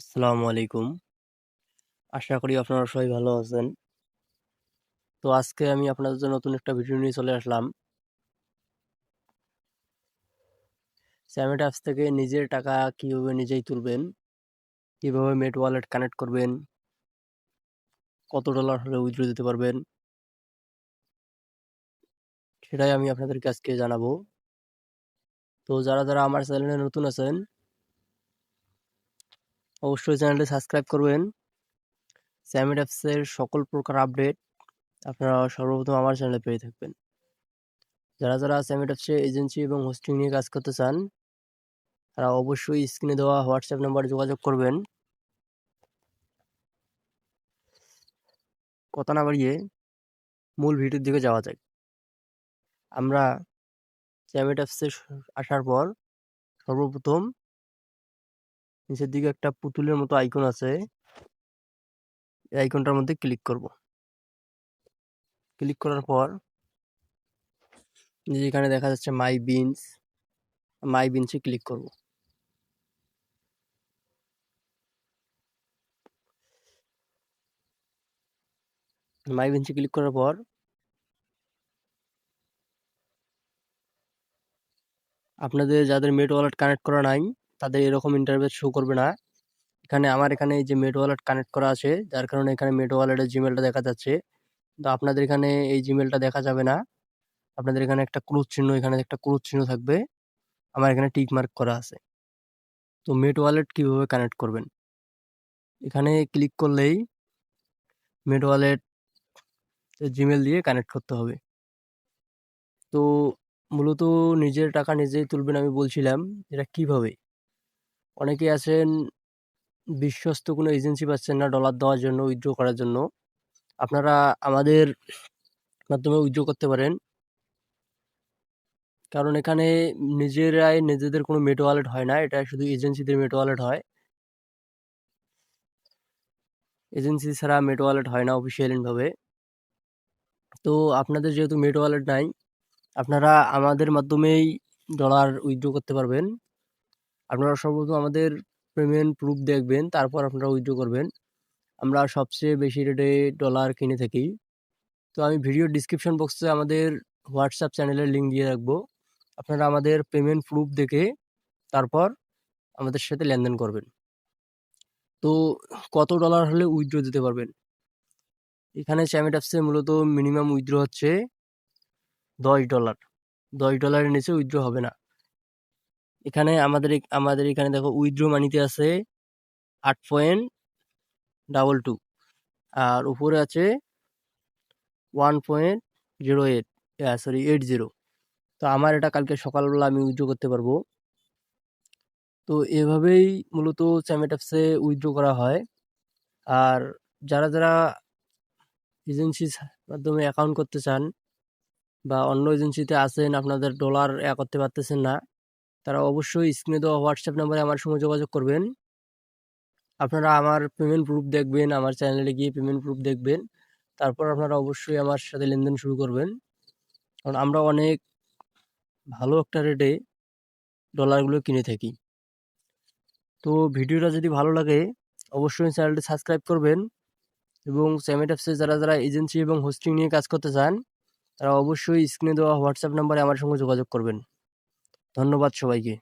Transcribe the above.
আসসালামু আলাইকুম। আশা করি আপনারা সবাই ভালো আছেন। তো আজকে আমি আপনাদের জন্য নতুন একটা ভিডিও নিয়ে চলে আসলাম। স্যামেট অ্যাপস থেকে নিজের টাকা কীভাবে নিজেই তুলবেন, কীভাবে মেট ওয়ালেট কানেক্ট করবেন, কত ডলার হলে উইথড্র দিতে পারবেন, সেটাই আমি আপনাদেরকে আজকে জানাব। তো যারা যারা আমার চ্যানেলে নতুন আছেন অবশ্যই চ্যানেলটি সাবস্ক্রাইব করবেন। স্যামিট অ্যাপসের সকল প্রকার আপডেট আপনারা সর্বপ্রথম আমার চ্যানেলে পেয়ে থাকবেন। যারা যারা স্যামিট অ্যাপসে এজেন্সি এবং হোস্টিং নিয়ে কাজ করতে চান, তারা অবশ্যই স্ক্রিনে দেওয়া হোয়াটসঅ্যাপ নাম্বারে যোগাযোগ করবেন। কথা না বাড়িয়ে মূল ভিডিওর দিকে যাওয়া যায় আমরা স্যামিট অ্যাপসে আসার পর সর্বপ্রথম নিচের দিকে একটা পুতুলের মতো আইকন আছে। এই আইকনটার মধ্যে ক্লিক করব। ক্লিক করার পর যেখানে দেখা যাচ্ছে মাই বিনস মাই বিনসে ক্লিক করব। মাই বিনসে ক্লিক করার পর আপনাদের যাদের মেট ওয়ালেট কানেক্ট করা নাই তাদের এরকম ইন্টারভেস শো করবে না। এখানে আমার এখানে এই যে মেট ওয়ালেট কানেক্ট করা আছে, যার কারণে এখানে মেট ওয়ালেটের জিমেলটা দেখা যাচ্ছে। তো আপনাদের এখানে এই জিমেলটা দেখা যাবে না। আপনাদের এখানে একটা ক্রুজ চিহ্ন, এখানে একটা ক্রুজ চিহ্ন থাকবে। আমার এখানে টিক মার্ক করা আছে। তো মেট ওয়ালেট কীভাবে কানেক্ট করবেন? এখানে ক্লিক করলেই মেট ওয়ালেট জিমেল দিয়ে কানেক্ট করতে হবে। তো মূলত নিজের টাকা নিজেই তুলবেন আমি বলছিলাম, এটা কীভাবে? অনেকে আছেন, বিশ্বস্ত কোনো এজেন্সি পাচ্ছেন না ডলার দেওয়ার জন্য উইথড্র করার জন্য। আপনারা আমাদের মাধ্যমে উইথড্র করতে পারেন। কারণ এখানে নিজেরাই নিজেদের কোনো মেট ওয়ালেট হয় না, এটা শুধু এজেন্সিদের মেট ওয়ালেট হয়। এজেন্সি ছাড়া মেট ওয়ালেট হয় না অফিসিয়ালিভাবে তো আপনাদের যেহেতু মেট ওয়ালেট নাই, আপনারা আমাদের মাধ্যমেই ডলার উইথড্র করতে পারবেন। আপনারা সর্বপ্রথম আমাদের পেমেন্ট প্রুফ দেখবেন, তারপর আপনারা উইথড্র করবেন। আমরা সবচেয়ে বেশি রেটে ডলার কিনে থাকি। তো আমি ভিডিও ডিসক্রিপশন বক্সে আমাদের হোয়াটসঅ্যাপ চ্যানেলের লিঙ্ক দিয়ে রাখব। আপনারা আমাদের পেমেন্ট প্রুফ দেখে তারপর আমাদের সাথে লেনদেন করবেন। তো কত ডলার হলে উইথড্র দিতে পারবেন? এখানে চ্যামেট অ্যাপসে মূলত মিনিমাম উইথড্র হচ্ছে দশ ডলার দশ ডলারের নিচে উইথড্র হবে না। এখানে আমাদের আমাদের এখানে দেখো উইথড্র মানিতে আছে আট পয়েন্ট ডাবল টু আর উপরে আছে one point zero eight sorry eight zero তো আমার এটা কালকে সকালবেলা আমি উইথড্র করতে পারব। তো এভাবেই মূলত চ্যামেট অ্যাপসে উইথড্র করা হয়। আর যারা যারা এজেন্সির মাধ্যমে অ্যাকাউন্ট করতে চান বা অন্য এজেন্সিতে আছেন আপনাদের ডলার এ করতে পারতেছেন না তারা অবশ্যই স্ক্রিনে দেওয়া হোয়াটসঅ্যাপ নাম্বারে আমার সঙ্গে যোগাযোগ করবেন। আপনারা আমার পেমেন্ট প্রুফ দেখবেন, আমার চ্যানেলে গিয়ে পেমেন্ট প্রুফ দেখবেন। তারপর আপনারা অবশ্যই আমার সাথে লেনদেন শুরু করবেন। কারণ আমরা অনেক ভালো একটা রেটে ডলারগুলো কিনে থাকি। তো ভিডিওটা যদি ভালো লাগে, অবশ্যই চ্যানেলটি সাবস্ক্রাইব করবেন এবং সেমেট অ্যাপসে যারা যারা এজেন্সি এবং হোস্টিং নিয়ে কাজ করতে চান, তারা অবশ্যই স্ক্রিনে দেওয়া হোয়াটসঅ্যাপ নাম্বারে আমার সঙ্গে যোগাযোগ করবেন। ধন্যবাদ সবাইকে।